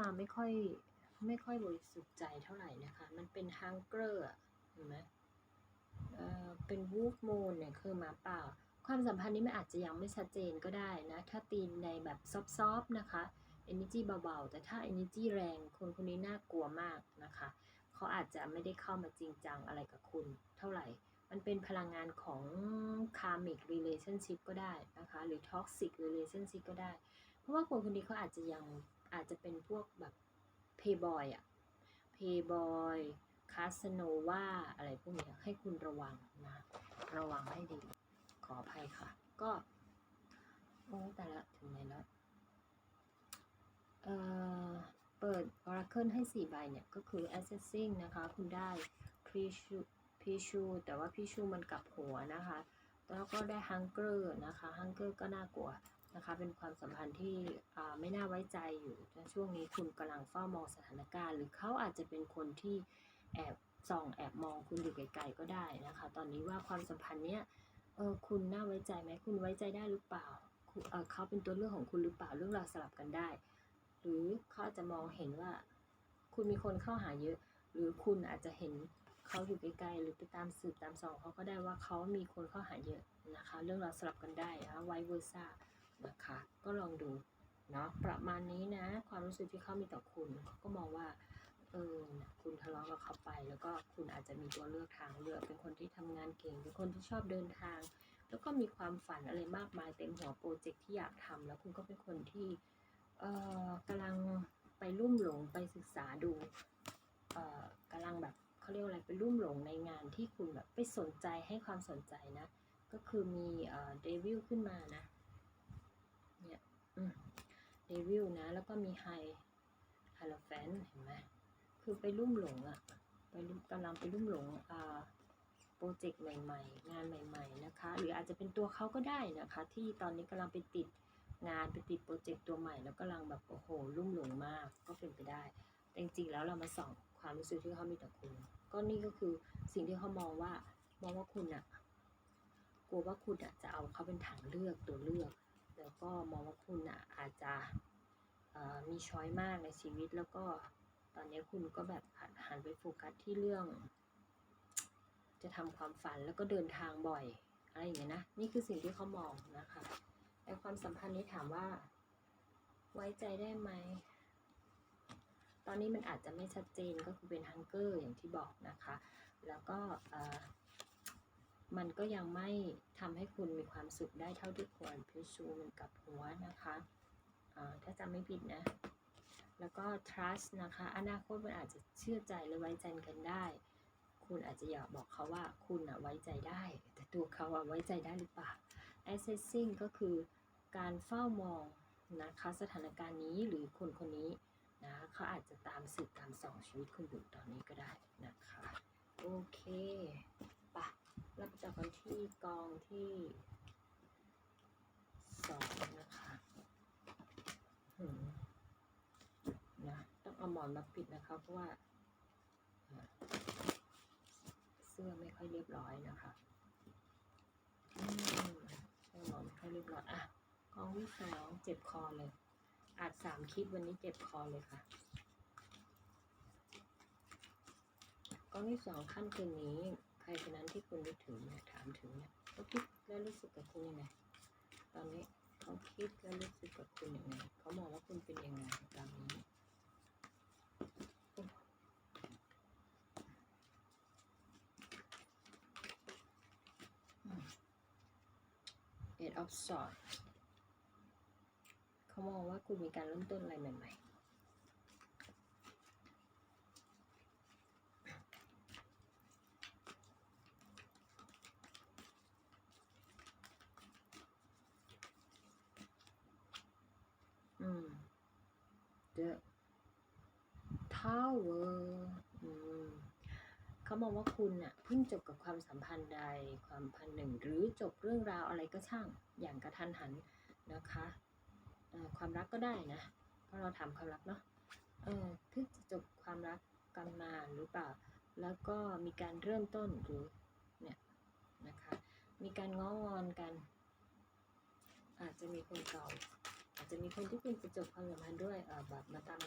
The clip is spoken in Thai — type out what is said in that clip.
มาไม่ค่อยไม่ค่อยบริสุทธิ์ใจเท่าไหร่นะคะ มันเป็นฮังเกอร์เห็นไหมเอ่อเป็นวูฟมูนเนี่ยคือหมาป่า ความสัมพันธ์นี้มันอาจจะยังไม่ชัดเจนก็ได้นะ ถ้าตีนในแบบซอฟๆนะคะ energy เบาๆ แต่ถ้า energy แรงคนคนนี้น่ากลัวมากนะคะ เขาอาจจะไม่ได้เข้ามาจริงจังอะไรกับคุณเท่าไหร่ มันเป็นพลังงานของ karmic relationship ก็ได้นะคะ หรือ toxic relationship ก็ได้ เพราะว่าคนคนนี้เขาอาจจะยัง อาจจะเป็นพวกแบบ playboy อะ playboy casanova อะไรพวกนี้ให้คุณระวังนะ ระวังให้ดี ขออภัยค่ะ ก็โอ้แต่ละถึงไหนแล้วเอ่อเปิด Oracle ให้ 4 ใบเนี่ย ก็คือ Assessing นะคะ คุณได้ p r e s u p r e s u แต่ว่า p r e s u มันกลับหัวนะคะ แล้วก็ได้ Hunger นะคะ Hunger ก็น่ากลัว นะคะ เป็นความสัมพันธ์ที่ไม่น่าไว้ใจอยู่ในช่วงนี้คุณกำลังเฝ้ามองสถานการณ์ หรือเขาอาจจะเป็นคนที่แอบส่องแอบมองคุณอยู่ไกลๆก็ได้นะคะ ตอนนี้ว่าความสัมพันธ์เนี้ยเออคุณน่าไว้ใจไหมคุณไว้ใจได้หรือเปล่าเออเขาเป็นตัวเลือกของคุณหรือเปล่าเรื่องราวสลับกันได้ หรือเขาอาจจะมองเห็นว่า คุณมีคนเข้าหาเยอะ หรือคุณอาจจะเห็นเขาอยู่ไกลๆหรือไปตามสืบตามส่องเขาก็ได้ว่าเขามีคนเข้าหาเยอะนะคะ เรื่องราวสลับกันได้นะไวเวอร์ซ่า นะคะ ก็ลองดูเนาะประมาณนี้นะ ความรู้สึกที่เขามีต่อคุณเขาก็มองว่าเออคุณทะเลาะกับเขาไป แล้วก็คุณอาจจะมีตัวเลือกทางเลือกเป็นคนที่ทำงานเก่ง เป็นคนที่ชอบเดินทาง แล้วก็มีความฝันอะไรมากมายเต็มหัวโปรเจกต์ที่อยากทำแล้วคุณก็เป็นคนที่เอ่อกำลังไปลุ่มหลงไปศึกษาดูเอ่อกำลังแบบเขาเรียกว่าอะไรไปลุ่มหลงในงานที่คุณแบบไปสนใจให้ความสนใจนะ ก็คือมีเอ่อเดวิลขึ้นมานะ เนี่ยเดวิลนะ แล้วก็มีไฮไฮโลแฟนเห็นไหมคือไปลุ่มหลงอะไปกำลังไปลุ่มหลงอ่าโปรเจกต์ใหม่ ๆ งานใหม่ ๆ นะคะ หรืออาจจะเป็นตัวเขาก็ได้นะคะ ที่ตอนนี้กำลังไปติดงานไปติดโปรเจกต์ตัวใหม่แล้วกำลังแบบโอ้โหลุ่มหลงมากก็เป็นไปได้ แต่จริงๆแล้วเรามาส่องความรู้สึกที่เขามีต่อคุณ ก็นี่ก็คือสิ่งที่เขามองว่ามองว่าคุณอะกลัวว่าคุณอะจะเอาเขาเป็นทางเลือกตัวเลือก แล้วก็มองว่าคุณอาจจะมีช้อยมากในชีวิต แล้วก็ตอนนี้คุณก็แบบหันไปโฟกัสที่เรื่อง จะทำความฝันแล้วก็เดินทางบ่อยอะไรอย่างเงี้ยนะนี่คือสิ่งที่เขามองนะคะแต่ความสัมพันธ์นี้ถามว่า ไว้ใจได้ไหมตอนนี้มันอาจจะไม่ชัดเจนก็คือเป็นฮังเกอร์อย่างที่บอกนะคะ แล้วก็ มันก็ยังไม่ทำให้คุณมีความสุขได้เท่าที่ควรพิชูมันกับหัวนะคะถ้าจำไม่ผิดนะ แล้วก็ trust นะคะ อนาคตมันอาจจะเชื่อใจหรือไว้ใจกันได้ คุณอาจจะอยากบอกเขาว่าคุณอะไว้ใจได้ แต่ตัวเขาอะไว้ใจได้หรือเปล่า assessing ก็คือการเฝ้ามองนะคะสถานการณ์นี้หรือคนคนนี้นะเขาอาจจะตามสืบตามส่องชีวิตคุณอยู่ตอนนี้ก็ได้นะคะ โอเค ราไปจับกันที่กองที่สองนะคะนะต้องเอาหมอนมาปิดนะคะ เพราะว่า เสื้อไม่ค่อยเรียบร้อยนะคะเสื้อหมอนไม่ค่อยเรียบร้อยอะกองที่สองเจ็บคอเลย อาจสามคลิปวันนี้เจ็บคอเลยค่ะกองที่สองขั้นคืนนี้ ใครคนนั้นที่คุณนึกถึงเนี่ยถามถึงเนี่ยเขาคิดและรู้สึกกับคุณยังไงตอนนี้เขาคิดและรู้สึกกับคุณยังไงเขามองว่าคุณเป็นยังไงตอนนี้ Eight of Swords เขามองว่าคุณมีการเริ่มต้นอะไรใหม่ ๆ อืม The Tower อืมเขามองว่าคุณน่ะเพิ่งจบกับความสัมพันธ์ใดความพันหนึ่ง หรือจบเรื่องราวอะไรก็ช่างอย่างกระทันหันนะคะความรักก็ได้นะ เพราะเราถามความรักเนาะเออเพิ่งจะจบความรักกันมาหรือเปล่า แล้วก็มีการเริ่มต้นหรือเนี่ยนะคะ มีการง้องอนกัน อาจจะมีคนเก่า จจะมีคนที่เป็นประจบความสัมพันธ์ด้วยเออแบบมาตาม